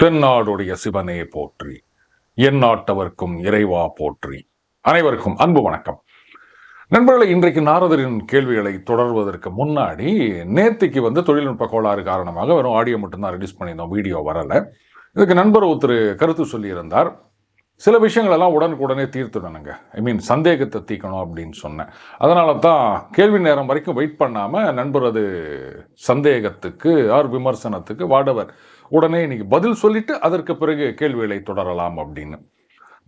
தென்னாடுடைய சிவனே போற்றி என் நாட்டவர்க்கும் இறைவா போற்றி. அனைவருக்கும் அன்பு வணக்கம். நண்பர்களை இன்றைக்கு நாரதரின் கேள்விகளை தொடர்வதற்கு முன்னாடி நேத்திக்கு வந்து தொழில்நுட்ப கோளாறு காரணமாக வெறும் ஆடியோ மட்டும்தான் ரிலீஸ் பண்ணியிருந்தோம் வீடியோ வரலை. இதுக்கு நண்பர் ஒருத்தர் கருத்து சொல்லியிருந்தார். சில விஷயங்களெல்லாம் உடனுக்குடனே தீர்த்துடணுங்க. ஐ மீன் சந்தேகத்தை தீக்கணும் அப்படின்னு சொன்னேன். அதனால தான் கேள்வி நேரம் வரைக்கும் வெயிட் பண்ணாமல் நண்பரது சந்தேகத்துக்கு ஆர் விமர்சனத்துக்கு வாடவர் உடனே இன்னைக்கு பதில் சொல்லிவிட்டு அதற்கு பிறகு கேள்விகளை தொடரலாம் அப்படின்னு.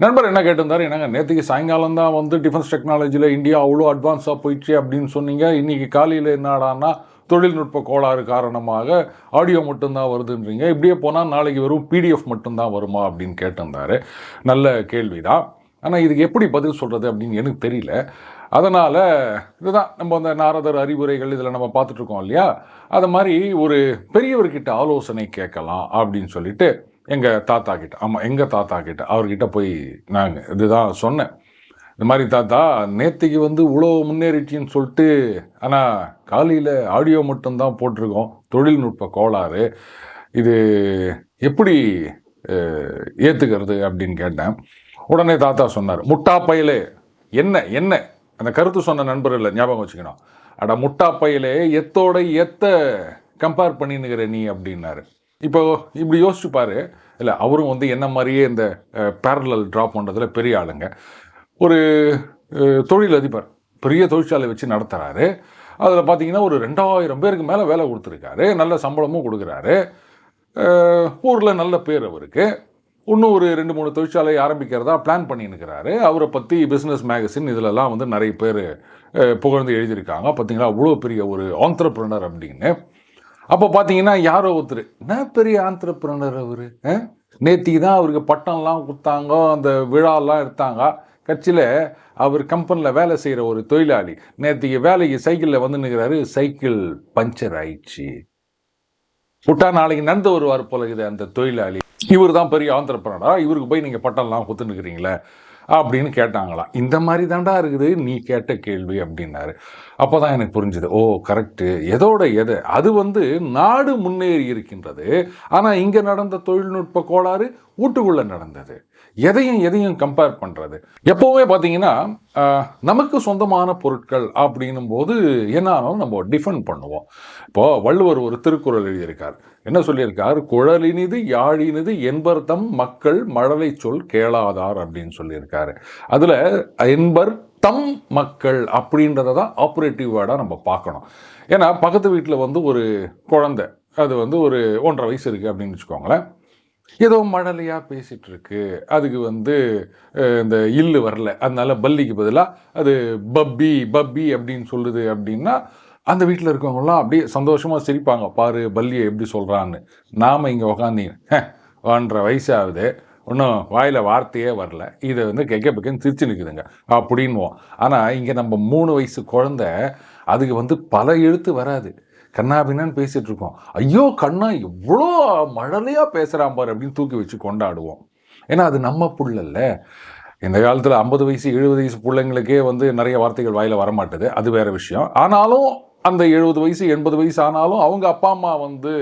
நண்பர் என்ன கேட்டிருந்தார்? என்னங்க நேற்றுக்கு சாயங்காலம் தான் வந்து டிஃபென்ஸ் டெக்னாலஜியில் இந்தியா அவ்வளோ அட்வான்ஸாக போயிடுச்சு அப்படின்னு சொன்னீங்க. இன்றைக்கி காலையில் என்னடான்னா தொழில்நுட்ப கோளாறு காரணமாக ஆடியோ மட்டும்தான் வருதுன்றீங்க. இப்படியே போனால் நாளைக்கு வெறும் பிடிஎஃப் மட்டும்தான் வருமா அப்படின்னு கேட்டிருந்தாரு. நல்ல கேள்வி தான் ஆனால் இதுக்கு எப்படி பதில் சொல்கிறது அப்படின்னு எனக்கு தெரியல. அதனால் இதுதான் நம்ம அந்த நாரதர் அறிவுரைகள் இதில் நம்ம பார்த்துட்ருக்கோம் இல்லையா? அது மாதிரி ஒரு பெரியவர்கிட்ட ஆலோசனை கேட்கலாம் அப்படின்னு சொல்லிட்டு எங்கள் தாத்தா கிட்ட ஆமாம் எங்கள் தாத்தா கிட்ட அவர்கிட்ட போய் நாங்கள் இதுதான் சொன்னேன். இந்த மாதிரி தாத்தா நேற்றுக்கு வந்து இவ்வளோ முன்னேறிச்சின்னு சொல்லிட்டு ஆனால் காலையில் ஆடியோ மட்டும்தான் போட்டிருக்கோம். தொழில்நுட்ப கோளாறு. இது எப்படி ஏற்றுக்கிறது அப்படின்னு கேட்டேன். உடனே தாத்தா சொன்னார் முட்டா பயலே என்ன என்ன? அந்த கருத்து சொன்ன நண்பர் இல்லை ஞாபகம் வச்சுக்கணும். அட முட்டா பயலே எத்தோட எத்த கம்பேர் பண்ணினுக்கிற நீ? அப்படின்னாரு. இப்போ இப்படி யோசிச்சு பாரு. இல்லை அவரும் வந்து என்ன மாதிரியே இந்த பேரலல் ட்ராப் பண்ணுறதுல பெரிய ஆளுங்க. ஒரு தொழிலதிபர் பெரிய தொழிற்சாலை வச்சு நடத்துகிறாரு அதில் பார்த்தீங்கன்னா ஒரு ரெண்டாயிரம் பேருக்கு மேலே வேலை கொடுத்துருக்காரு. நல்ல சம்பளமும் கொடுக்குறாரு. ஊரில் நல்ல பேர் அவருக்கு. இன்னும் ஒரு ரெண்டு மூணு தொழிற்சாலை ஆரம்பிக்கிறதா பிளான் பண்ணின்னுக்கிறாரு அவரை பற்றி பிஸ்னஸ் மேகசின் இதிலெல்லாம் வந்து நிறைய பேர் புகழ்ந்து எழுதியிருக்காங்க. பார்த்தீங்களா அவ்வளோ பெரிய ஒரு ஆந்திரப்ரனர் அப்படின்னு. அப்போ பார்த்தீங்கன்னா யாரோ ஒருத்தர் என்ன பெரிய ஆந்திரப்ரனர் அவர்? நேத்திக்கு தான் அவருக்கு பட்டம்லாம் கொடுத்தாங்க. அந்த விழாலாம் எடுத்தாங்க. கட்சியில் அவர் கம்பெனியில் வேலை செய்கிற ஒரு தொழிலாளி. நேற்றுக்கு வேலைக்கு சைக்கிளில் வந்து நிற்கிறாரு சைக்கிள் பஞ்சர் ஆயிடுச்சு. விட்டா நாளைக்கு நடந்து வருவார் போல இது அந்த தொழிலாளி. இவர் தான் பெரிய ஆந்திரப்பனடா இவருக்கு போய் நீங்கள் பட்டம்லாம் குத்துனுக்குறீங்களே அப்படின்னு கேட்டாங்களாம். இந்த மாதிரி தாண்டா இருக்குது நீ கேட்ட கேள்வி அப்படின்னாரு. அப்போ தான் எனக்கு புரிஞ்சுது ஓ கரெக்டு எதோட எது? அது வந்து நாடு முன்னேறி இருக்கின்றது. ஆனால் இங்கே நடந்த தொழில்நுட்ப கோளாறு வீட்டுக்குள்ளே நடந்தது. எதையும் எதையும் கம்பேர் பண்ணுறது எப்போவுமே பார்த்தீங்கன்னா நமக்கு சொந்தமான பொருட்கள் அப்படின்னும் போது என்னாலும் நம்ம டிஃபெண்ட் பண்ணுவோம். இப்போது வள்ளுவர் ஒரு திருக்குறள் எழுதியிருக்கார். என்ன சொல்லியிருக்கார்? குழலினிது யாழினிது என்பர்தம் மக்கள் மழலை சொல் கேளாதார் அப்படின்னு சொல்லியிருக்காரு. அதில் என்பர் தம் மக்கள் அப்படின்றத தான் ஆப்ரேட்டிவ் வேர்டாக நம்ம பார்க்கணும். ஏன்னா பக்கத்து வீட்டில் வந்து ஒரு குழந்தை அது வந்து ஒரு ஒன்றரை வயசு இருக்குது அப்படின்னு வச்சுக்கோங்களேன். ஏதோ மழலையாக பேசிகிட்டு இருக்கு அதுக்கு வந்து இந்த இல்லு வரல. அதனால பல்லிக்கு பதிலாக அது பப்பி பப்பி அப்படின்னு சொல்லுது அப்படின்னா அந்த வீட்டில் இருக்கவங்களாம் அப்படியே சந்தோஷமாக சிரிப்பாங்க. பாரு பல்லியை எப்படி சொல்கிறான்னு நாம் இங்கே உக்காந்து ஒன்றரை வயசாகுது. ஒன்றும் வாயில் வார்த்தையே வரல. இதை வந்து கெக்க பக்கன்னு சிரிச்சு நிற்குதுங்க அப்படின்வோம். ஆனால் இங்கே நம்ம மூணு வயசு குழந்தை அதுக்கு வந்து பல எழுத்து வராது. கண்ணாபின்னான்னு பேசிகிட்டு இருக்கோம். ஐயோ கண்ணா இவ்வளோ மழலையாக பேசுகிறான் பாரு அப்படின்னு தூக்கி வச்சு கொண்டாடுவோம். ஏன்னா அது நம்ம புள்ளல்ல இந்த காலத்தில் ஐம்பது வயசு எழுபது வயசு பிள்ளைங்களுக்கே வந்து நிறைய வார்த்தைகள் வாயில் வரமாட்டுது. அது வேறு விஷயம். ஆனாலும் அந்த எழுபது வயசு எண்பது வயசு ஆனாலும் அவங்க அப்பா அம்மா வந்து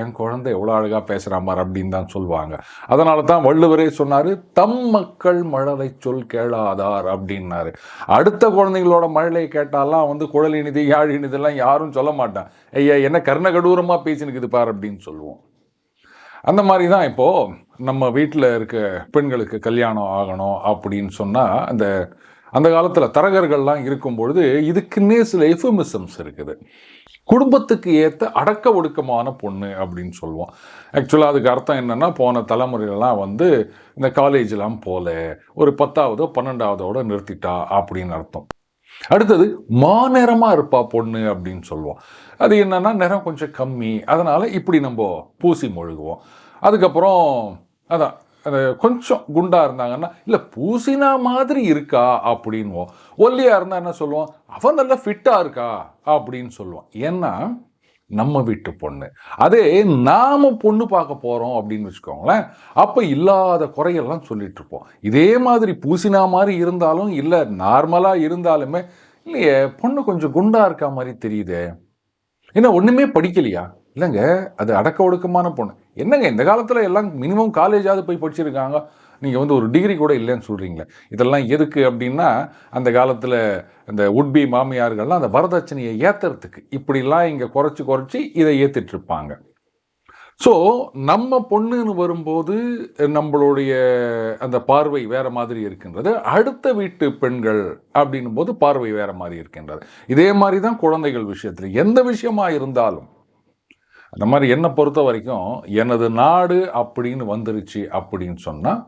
என் குழந்தை எவ்வளோ அழகாக பேசுகிறான் பார் அப்படின்னு தான் சொல்லுவாங்க. அதனால தான் வள்ளுவரே சொன்னார் தம் மக்கள் மழலை சொல் கேளாதார் அப்படின்னாரு. அடுத்த குழந்தைங்களோட மழலை கேட்டாலாம் வந்து குழல் இனிது யாழ் இனிதெல்லாம் யாரும் சொல்ல மாட்டான். ஐயா என்ன கர்ணகடூரமாக பேசினுக்குது பார் அப்படின்னு சொல்லுவோம். அந்த மாதிரி தான் இப்போது நம்ம வீட்டில் இருக்க பெண்களுக்கு கல்யாணம் ஆகணும் அப்படின்னு சொன்னால் அந்த அந்த காலத்தில் தரகர்கள்லாம் இருக்கும் பொழுது இதுக்குன்னே சில எஃபமிசம்ஸ் இருக்குது. குடும்பத்துக்கு ஏற்ற அடக்க ஒடுக்கமான பொண்ணு அப்படின்னு சொல்லுவோம். ஆக்சுவலாக அதுக்கு அர்த்தம் என்னென்னா போன தலைமுறையிலலாம் வந்து இந்த காலேஜெலாம் போல ஒரு பத்தாவதோ பன்னெண்டாவதோட நிறுத்திட்டா அப்படின்னு அர்த்தம். அடுத்தது மாநிறமாக இருப்பா பொண்ணு அப்படின்னு சொல்லுவோம். அது என்னென்னா நிறம் கொஞ்சம் கம்மி. அதனால் இப்படி நம்ம பூசி மொழுகுவோம். அதுக்கப்புறம் அதான் கொஞ்சம் குண்டாக இருந்தாங்கன்னா இல்லை பூசினா மாதிரி இருக்கா? அப்படின்வோம். ஒல்லியாக இருந்தால் என்ன சொல்லுவோம்? அவன் நல்லா ஃபிட்டாக இருக்கா? அப்படின்னு சொல்லுவோம். ஏன்னா நம்ம வீட்டு பொண்ணு. அதே நாம பொண்ணு பார்க்க போகிறோம் அப்படின்னு வச்சுக்கோங்களேன் அப்போ இல்லாத குறையெல்லாம் சொல்லிட்டு இருப்போம். இதே மாதிரி பூசினா மாதிரி இருந்தாலும் இல்லை நார்மலாக இருந்தாலுமே இல்லையே பொண்ணு கொஞ்சம் குண்டாக இருக்கா மாதிரி தெரியுதே. என்ன ஒன்றுமே படிக்கலையா? இல்லைங்க அது அடக்க ஒடுக்கமான பொண்ணு. என்னங்க இந்த காலத்தில் எல்லாம் மினிமம் காலேஜாவது போய் படிச்சிருக்காங்க. நீங்கள் வந்து ஒரு டிகிரி கூட இல்லைன்னு சொல்கிறீங்களே இதெல்லாம் எதுக்கு அப்படின்னா அந்த காலத்தில் இந்த உட்பி மாமியார்கள்லாம் அந்த வரதட்சணையை ஏற்றுறதுக்கு இப்படிலாம் இங்கே குறைச்சி குறைச்சி இதை ஏற்றிட்டுருப்பாங்க ஸோ நம்ம பொண்ணுன்னு வரும்போது நம்மளுடைய அந்த பார்வை வேறு மாதிரி இருக்கின்றது. அடுத்த வீட்டு பெண்கள் அப்படின்னும் போது பார்வை வேறு மாதிரி இருக்கின்றது. இதே மாதிரி தான் குழந்தைகள் விஷயத்தில். எந்த விஷயமா இருந்தாலும் அந்த மாதிரி என்னை பொறுத்த வரைக்கும் எனது நாடு அப்படின்னு வந்துருச்சு அப்படின்னு சொன்னால்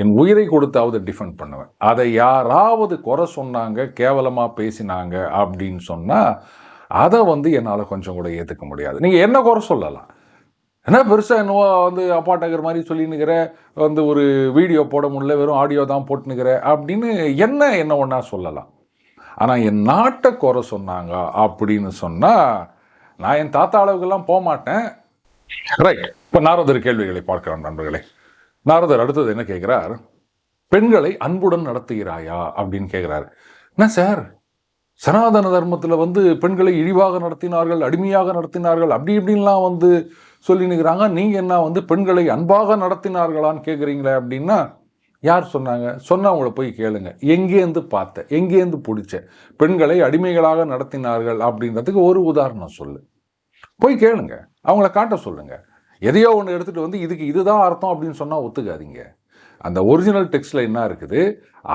என் உயிரை கொடுத்தாவது டிஃபெண்ட் பண்ணுவேன். அதை யாராவது குறை சொன்னாங்க கேவலமாக பேசினாங்க அப்படின்னு சொன்னால் அதை வந்து என்னால் கொஞ்சம் கூட ஏற்றுக்க முடியாது. நீங்கள் என்ன குறை சொல்லலாம்? என்ன பெருசாக என்னவோ வந்து அப்பாட்டகர் மாதிரி சொல்லினுக்கிற வந்து ஒரு வீடியோ போட முடியல வெறும் ஆடியோ தான் போட்டுனுக்கிற அப்படின்னு என்ன என்ன ஒன்றா சொல்லலாம்? ஆனால் என் நாட்டை குறை சொன்னாங்க அப்படின்னு சொன்னால் நான் என் தாத்தா அளவுக்கெல்லாம் போக மாட்டேன். ரைட் இப்போ நாரதர் கேள்விகளை பார்க்கலாம் நண்பர்களே. நாரதர் அடுத்தது என்ன கேட்குறார் பெண்களை அன்புடன் நடத்துகிறாயா? அப்படின்னு கேட்குறாரு என்ன சார்? சனாதன தர்மத்தில் வந்து பெண்களை இழிவாக நடத்தினார்கள் அடிமையாக நடத்தினார்கள் அப்படி இப்படின்லாம் வந்து சொல்லினுக்கிறாங்க நீங்கள் என்ன வந்து பெண்களை அன்பாக நடத்தினார்களான்னு கேட்குறீங்களே அப்படின்னா யார் சொன்னாங்க? சொன்னவங்கள போய் கேளுங்க. எங்கேருந்து பார்த்த எங்கேருந்து பிடிச்ச பெண்களை அடிமைகளாக நடத்தினார்கள் அப்படின்றதுக்கு ஒரு உதாரணம் சொல்லு. போய் கேளுங்க. அவங்கள காட்ட சொல்லுங்க. எதையோ ஒன்று எடுத்துகிட்டு வந்து இதுக்கு இதுதான் அர்த்தம் அப்படின்னு சொன்னால் ஒத்துக்காதீங்க. அந்த ஒரிஜினல் டெக்ஸ்டில் என்ன இருக்குது?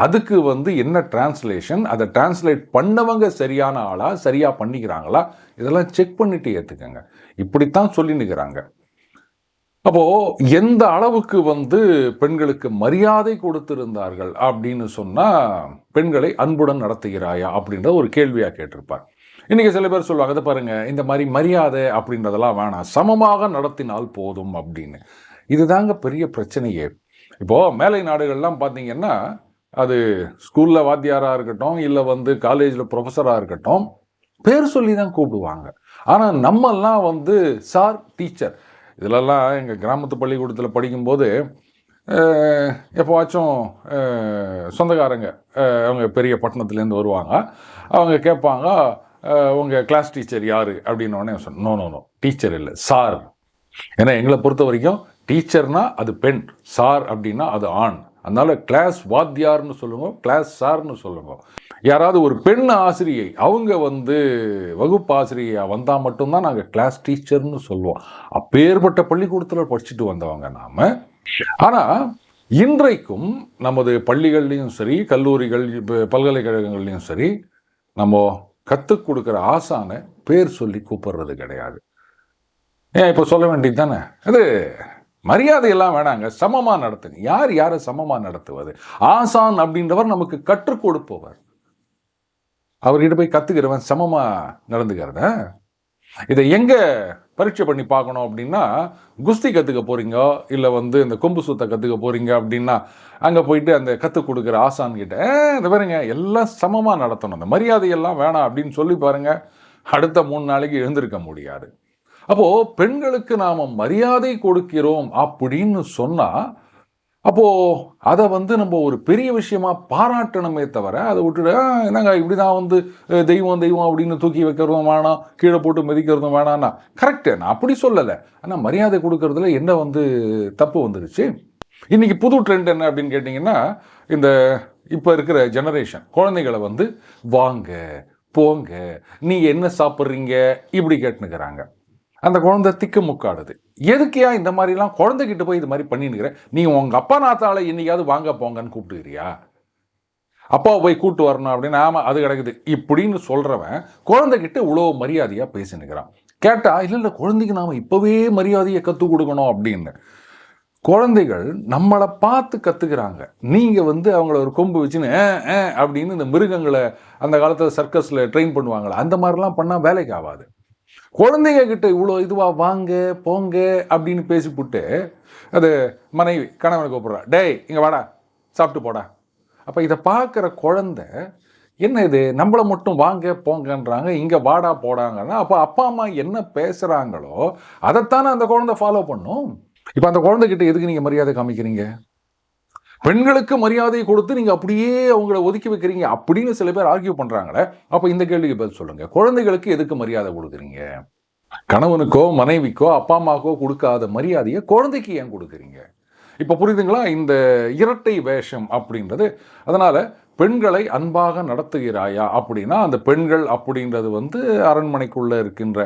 அதுக்கு வந்து என்ன டிரான்ஸ்லேஷன் அதை டிரான்ஸ்லேட் பண்ணவங்க சரியான ஆளா சரியாக பண்ணிக்கிறாங்களா? இதெல்லாம் செக் பண்ணிட்டு ஏற்றுக்கங்க இப்படித்தான் சொல்லி நிற்கிறாங்க அப்போது எந்த அளவுக்கு வந்து பெண்களுக்கு மரியாதை கொடுத்திருந்தார்கள் அப்படின்னு சொன்னால் பெண்களை அன்புடன் நடத்துகிறாயா அப்படின்ற ஒரு கேள்வியாக கேட்டிருப்பார். இன்றைக்கி சில பேர் சொல்லுவாங்க அதை பாருங்கள் இந்த மாதிரி மரியாதை அப்படின்றதெல்லாம் வேணாம். சமமாக நடத்தினால் போதும் அப்படின்னு. இதுதாங்க பெரிய பிரச்சனையே. இப்போது மேலை நாடுகள்லாம் பார்த்தீங்கன்னா அது ஸ்கூலில் வாத்தியாராக இருக்கட்டும் இல்லை வந்து காலேஜில் ப்ரொஃபஸராக இருக்கட்டும் பேர் சொல்லி தான் கூப்பிடுவாங்க. ஆனால் நம்மெல்லாம் வந்து சார் டீச்சர். இதிலெல்லாம் எங்கள் கிராமத்து பள்ளிக்கூடத்தில் படிக்கும்போது எப்போவாச்சும் சொந்தக்காரங்க அவங்க பெரிய பட்டணத்துலேருந்து வருவாங்க. அவங்க கேட்பாங்க உங்கள் கிளாஸ் டீச்சர் யார்? அப்படின்னு உடனே சொன்ன நோ நோ நோ டீச்சர் இல்லை சார் ஏன்னா எங்களை பொறுத்த வரைக்கும் டீச்சர்னால் அது பெண் சார் அப்படின்னா அது ஆண். அதனால் கிளாஸ் வாத்தியார்னு சொல்லுங்க கிளாஸ் சார்னு சொல்லுங்க. யாராவது ஒரு பெண் ஆசிரியை அவங்க வந்து வகுப்பு ஆசிரியா வந்தால் மட்டும்தான் நாங்கள் கிளாஸ் டீச்சர்னு சொல்லுவோம். அப்பேற்பட்ட பள்ளிக்கூடத்தில் படிச்சுட்டு வந்தவங்க நாம். ஆனால் இன்றைக்கும் நமது பள்ளிகள்லையும் சரி கல்லூரிகள் பல்கலைக்கழகங்கள்லேயும் சரி நம்ம கற்றுக் கொடுக்குற ஆசானை பேர் சொல்லி கூப்பிடுறது கிடையாது. ஏன் இப்போ சொல்ல வேண்டியது தானே? அது மரியாதையெல்லாம் வேணாங்க சமமாக நடத்துங்க. யார் யாரை சமமாக நடத்துவது? ஆசான் அப்படின்றவர் நமக்கு கற்றுக் கொடுப்பவர். அவர்கிட்ட போய் கற்றுக்கிறவன் சமமாக நடந்துக்கிறத? இதை எங்கே பரீட்சை பண்ணி பார்க்கணும் அப்படின்னா குஸ்தி கற்றுக்க போகிறீங்க இல்லை வந்து இந்த கொம்பு சுத்த கற்றுக்க போகிறீங்க அப்படின்னா அங்கே போயிட்டு அந்த கற்றுக் கொடுக்குற ஆசான்கிட்ட இந்த பாருங்க எல்லாம் சமமாக நடத்தணும் அந்த மரியாதையெல்லாம் வேணாம் அப்படின்னு சொல்லி பாருங்க. அடுத்த மூணு நாளைக்கு எழுந்திருக்க முடியாது. அப்போது பெண்களுக்கு நாம் மரியாதை கொடுக்கிறோம் அப்படின்னு சொன்னால் அப்போது அதை வந்து நம்ம ஒரு பெரிய விஷயமா பாராட்டணுமே தவிர அதை விட்டுட்டு என்னங்க இப்படி தான் வந்து தெய்வம் தெய்வம் அப்படின்னு தூக்கி வைக்கிறதும் வேணாம் கீழே போட்டு மிதிக்கிறதும் வேணாம்னா. கரெக்டு நான் அப்படி சொல்லலை. ஆனால் மரியாதை கொடுக்கறதுல என்ன வந்து தப்பு வந்துருச்சு? இன்றைக்கி புது ட்ரெண்ட் என்ன அப்படின்னு கேட்டிங்கன்னா இந்த இப்போ இருக்கிற ஜெனரேஷன் குழந்தைகளை வந்து வாங்க போங்க நீ என்ன சாப்பிட்றீங்க? இப்படி கேட்டுனுக்கிறாங்க அந்த குழந்தை திக்கு முக்காடுது. எதுக்கியா இந்த மாதிரிலாம் குழந்தைகிட்ட போய் இது மாதிரி பண்ணினுக்கிற நீ உங்கள் அப்பா நாத்தால இன்னைக்காவது வாங்க போங்கன்னு கூப்பிட்டுக்கிறியா? அப்பாவை போய் கூட்டு வரணும் அப்படின்னு ஆமாம் அது கிடக்குது. இப்படின்னு சொல்கிறவன் குழந்தைகிட்ட இவ்வளோ மரியாதையாக பேசினுக்கிறான் கேட்டால் இல்லை இல்லை குழந்தைக்கு நாம் இப்போவே மரியாதையை கற்றுக் கொடுக்கணும் அப்படின்னு. குழந்தைகள் நம்மளை பார்த்து கற்றுக்கிறாங்க நீங்கள் வந்து அவங்கள ஒரு கொம்பு வச்சுன்னு அப்படின்னு இந்த மிருகங்களை அந்த காலத்தில் சர்க்கஸில் ட்ரெயின் பண்ணுவாங்களே? அந்த மாதிரிலாம் பண்ணால் வேலைக்கு ஆகாது. குழந்தைங்க கிட்ட இவ்வளோ இதுவா வாங்க போங்க அப்படின்னு பேசிப்புட்டு அது மனைவி கணவனை கூப்பிடுறா. டேய் இங்கே வாடா சாப்பிட்டு போடா. அப்போ இதை பார்க்குற குழந்த என்ன இது? நம்மளை மட்டும் வாங்க போங்கன்றாங்க இங்கே வாடா போடாங்கன்னா அப்போ அப்பா அம்மா என்ன பேசுகிறாங்களோ அதைத்தானே அந்த குழந்தை ஃபாலோ பண்ணும். இப்போ அந்த குழந்தைகிட்ட எதுக்கு நீங்கள் மரியாதை காமிக்கிறீங்க? பெண்களுக்கு மரியாதை கொடுத்து நீங்கள் அப்படியே அவங்கள ஒதுக்கி வைக்கிறீங்க அப்படின்னு சில பேர் ஆர்கியூ பண்ணுறாங்களே அப்போ இந்த கேள்விக்கு பதில் சொல்லுங்கள் குழந்தைகளுக்கு எதுக்கு மரியாதை கொடுக்குறீங்க? கணவனுக்கோ மனைவிக்கோ அப்பா அம்மாக்கோ கொடுக்காத மரியாதையை குழந்தைக்கு ஏன் கொடுக்குறீங்க? இப்போ புரியுதுங்களா? இந்த இரட்டை வேஷம் அப்படின்றது. அதனால் பெண்களை அன்பாக நடத்துகிறாயா அப்படின்னா அந்த பெண்கள் அப்படின்றது வந்து அரண்மனைக்குள்ளே இருக்கின்ற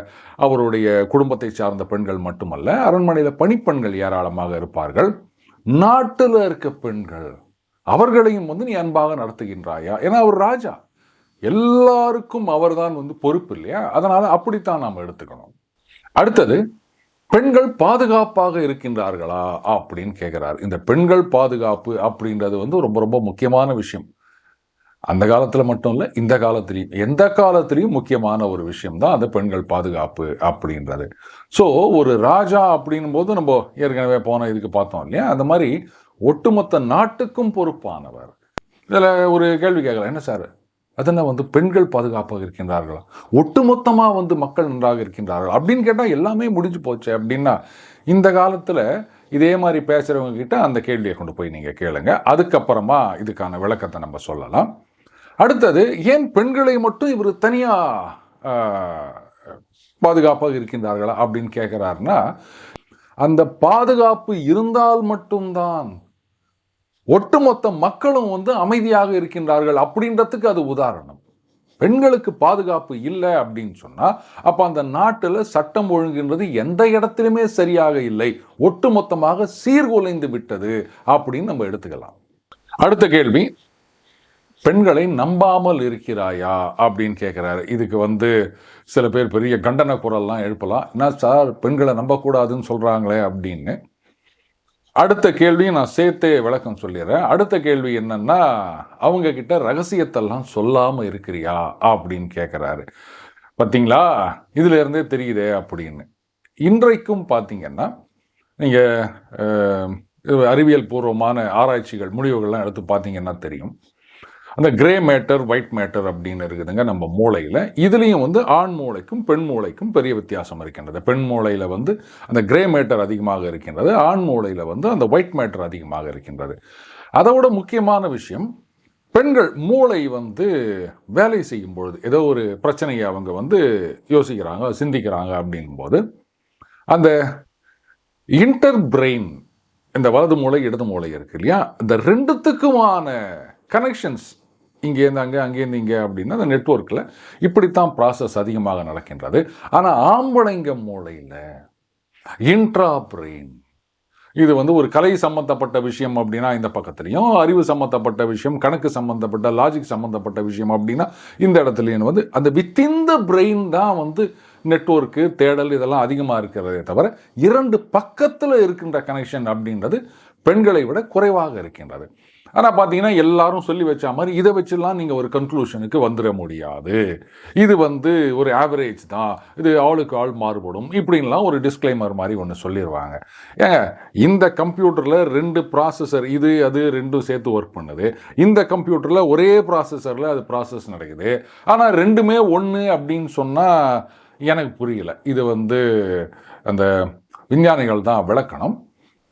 அவருடைய குடும்பத்தை சார்ந்த பெண்கள் மட்டுமல்ல அரண்மனையில் பணிப்பெண்கள் ஏராளமாக இருப்பார்கள். நாட்டில் இருக்க பெண்கள் அவர்களையும் வந்து நீ அன்பாக நடத்துகின்றாயா? ஏன்னா அவர் ராஜா. எல்லாருக்கும் அவர்தான் வந்து பொறுப்பு இல்லையா? அதனால அப்படித்தான் நாம் எடுத்துக்கணும். அடுத்தது பெண்கள் பாதுகாப்பாக இருக்கின்றார்களா? அப்படின்னு கேட்கிறார் இந்த பெண்கள் பாதுகாப்பு அப்படின்றது வந்து ரொம்ப ரொம்ப முக்கியமான விஷயம். அந்த காலத்தில் மட்டும் இல்லை இந்த காலத்திலையும் எந்த காலத்திலையும் முக்கியமான ஒரு விஷயம் தான் அந்த பெண்கள் பாதுகாப்பு அப்படின்றது. ஸோ ஒரு ராஜா அப்படின்னும் போது நம்ம ஏற்கனவே போன இதுக்கு பார்த்தோம் இல்லையா? அந்த மாதிரி ஒட்டுமொத்த நாட்டுக்கும் பொறுப்பானவர். இதில் ஒரு கேள்வி கேட்கலாம். என்ன சார்? அதென்ன வந்து பெண்கள் பாதுகாப்பாக இருக்கின்றார்களா? ஒட்டுமொத்தமாக வந்து மக்கள் நன்றாக இருக்கின்றார்கள்? அப்படின்னு கேட்டால் எல்லாமே முடிஞ்சு போச்சு அப்படின்னா இந்த காலத்தில் இதே மாதிரி பேசுகிறவங்க கிட்ட அந்த கேள்வியை கொண்டு போய் நீங்கள் கேளுங்க. அதுக்கப்புறமா இதுக்கான விளக்கத்தை நம்ம சொல்லலாம். அடுத்தது ஏன் பெண்களை மட்டும் இவர் தனியாக பாதுகாப்பாக இருக்கின்றார்களா அப்படின்னு கேட்குறாருன்னா அந்த பாதுகாப்பு இருந்தால் மட்டும்தான் ஒட்டுமொத்த மக்களும் வந்து அமைதியாக இருக்கின்றார்கள் அப்படின்றதுக்கு அது உதாரணம். பெண்களுக்கு பாதுகாப்பு இல்லை அப்படின்னு சொன்னால் அப்போ அந்த நாட்டில் சட்டம் ஒழுங்குன்றது எந்த இடத்திலுமே சரியாக இல்லை. ஒட்டுமொத்தமாக சீர்குலைந்து விட்டது அப்படின்னு நம்ம எடுத்துக்கலாம். அடுத்த கேள்வி. பெண்களை நம்பாமல் இருக்கிறாயா அப்படின்னு கேட்குறாரு இதுக்கு வந்து சில பேர் பெரிய கண்டன குரல்லாம் எழுப்பலாம். என்ன சார் பெண்களை நம்பக்கூடாதுன்னு சொல்கிறாங்களே அப்படின்னு. அடுத்த கேள்வியும் நான் சேர்த்தே விளக்கம் சொல்லிடுறேன். அடுத்த கேள்வி என்னன்னா அவங்க கிட்ட ரகசியத்தெல்லாம் சொல்லாமல் இருக்கிறியா அப்படின்னு கேட்குறாரு பார்த்தீங்களா இதுல இருந்தே தெரியுதே அப்படின்னு. இன்றைக்கும் பார்த்தீங்கன்னா நீங்கள் அறிவியல் பூர்வமான ஆராய்ச்சிகள் முடிவுகள்லாம் எடுத்து பார்த்தீங்கன்னா தெரியும். அந்த கிரே மேட்டர் ஒயிட் மேட்டர் அப்படின்னு இருக்குதுங்க நம்ம மூளையில். இதுலேயும் வந்து ஆண் மூளைக்கும் பெண் மூளைக்கும் பெரிய வித்தியாசம் இருக்கின்றது. பெண் மூளையில் வந்து அந்த கிரே மேட்டர் அதிகமாக இருக்கின்றது. ஆண் மூளையில் வந்து அந்த ஒயிட் மேட்டர் அதிகமாக இருக்கின்றது. அதோட முக்கியமான விஷயம் பெண்கள் மூளை வந்து வேலை செய்யும் பொழுது ஏதோ ஒரு பிரச்சனையை அவங்க வந்து யோசிக்கிறாங்க சிந்திக்கிறாங்க அப்படிங்கும்போது அந்த இன்டர் பிரெயின் இந்த வலது மூளை இடது மூளை இருக்கு இல்லையா? இந்த ரெண்டுத்துக்குமான கனெக்ஷன்ஸ் இங்கேருந்து அங்கே அங்கேருந்து இங்கே அப்படின்னா அந்த நெட்ஒர்க்கில் இப்படித்தான் ப்ராசஸ் அதிகமாக நடக்கின்றது. ஆனால் ஆம்பளைங்க மூளையில் இன்ட்ரா பிரெயின் இது வந்து ஒரு கலை சம்பந்தப்பட்ட விஷயம் அப்படின்னா இந்த பக்கத்துலையும் அறிவு சம்பந்தப்பட்ட விஷயம் கணக்கு சம்பந்தப்பட்ட லாஜிக் சம்பந்தப்பட்ட விஷயம் அப்படின்னா இந்த இடத்துலையும் வந்து அந்த வித்தின் த பிரெயின் தான் வந்து நெட்ஒர்க்கு தேடல் இதெல்லாம் அதிகமாக இருக்கிறதே தவிர இரண்டு பக்கத்தில் இருக்கின்ற கனெக்ஷன் அப்படின்றது பெண்களை விட குறைவாக இருக்கின்றது. ஆனால் பார்த்தீங்கன்னா எல்லாரும் சொல்லி வச்ச மாதிரி இதை வச்சுலாம் நீங்கள் ஒரு கன்க்ளூஷனுக்கு வந்துட முடியாது. இது வந்து ஒரு ஆவரேஜ் தான். இது ஆளுக்கு ஆள் மாறுபடும் இப்படின்லாம் ஒரு டிஸ்க்ளைமர் மாதிரி ஒன்று சொல்லிடுவாங்க ஏங்க இந்த கம்ப்யூட்டரில் ரெண்டு ப்ராசஸர் இது அது ரெண்டும் சேர்த்து ஒர்க் பண்ணுது. இந்த கம்ப்யூட்டரில் ஒரே ப்ராசஸரில் அது ப்ராசஸ் நடக்குது. ஆனால் ரெண்டுமே ஒன்று அப்படின்னு சொன்னால் எனக்கு புரியல. இது வந்து அந்த விஞ்ஞானிகள் தான் விளக்கணும்.